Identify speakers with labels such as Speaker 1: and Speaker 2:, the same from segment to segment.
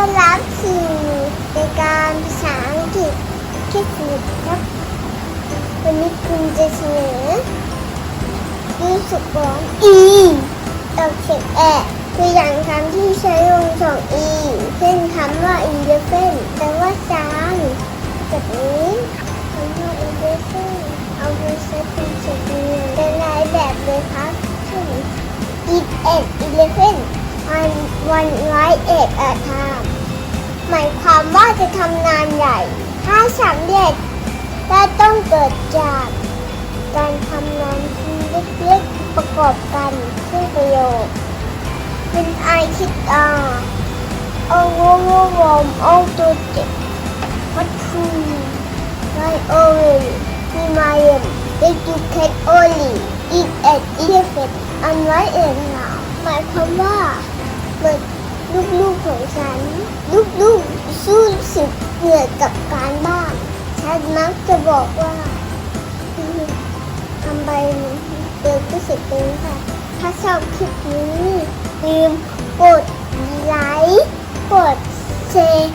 Speaker 1: ต้อนรับสู่รายการภาษาอังกฤษแค่สนุกครับ วันนี้คุณจะเสนอรู้สึกร้อน e ออกเสียงแอะตัวอย่างคำที่ใช้ลงสอง e เช่นคำว่า elephant แปลว่าจานแบบนี้คำว่า elephant เอาไปใช้เป็นเสียงเรียนเป็นหลายแบบเลยครับเช่น eat an elephant on one right at a time หมายความว่าจะทำงานใหญ่ ถ้าสำเร็จก็ต้องเกิดจากการทำงานชิ้นเล็กๆประกอบกันเพื่อประโยชน์เป็นไอคิดอาเอวงวอมเอตัวเจ็บพัดคูไรโอเวลมีมาเยน that you can only eat an elephant on right and now หมายความว่าเหมือนลูกๆ ของฉัน ลูกๆสู้สึกเหนื่อยกับการบ้าน ฉันมักจะบอกว่าทำไปเดี๋ยวก็เสร็จเองค่ะ ถ้าชอบคลิปนี้ลืมกดไลค์กดแชร์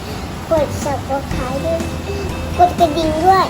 Speaker 1: กด subscribe ด้วยกดกระดิ่งด้วย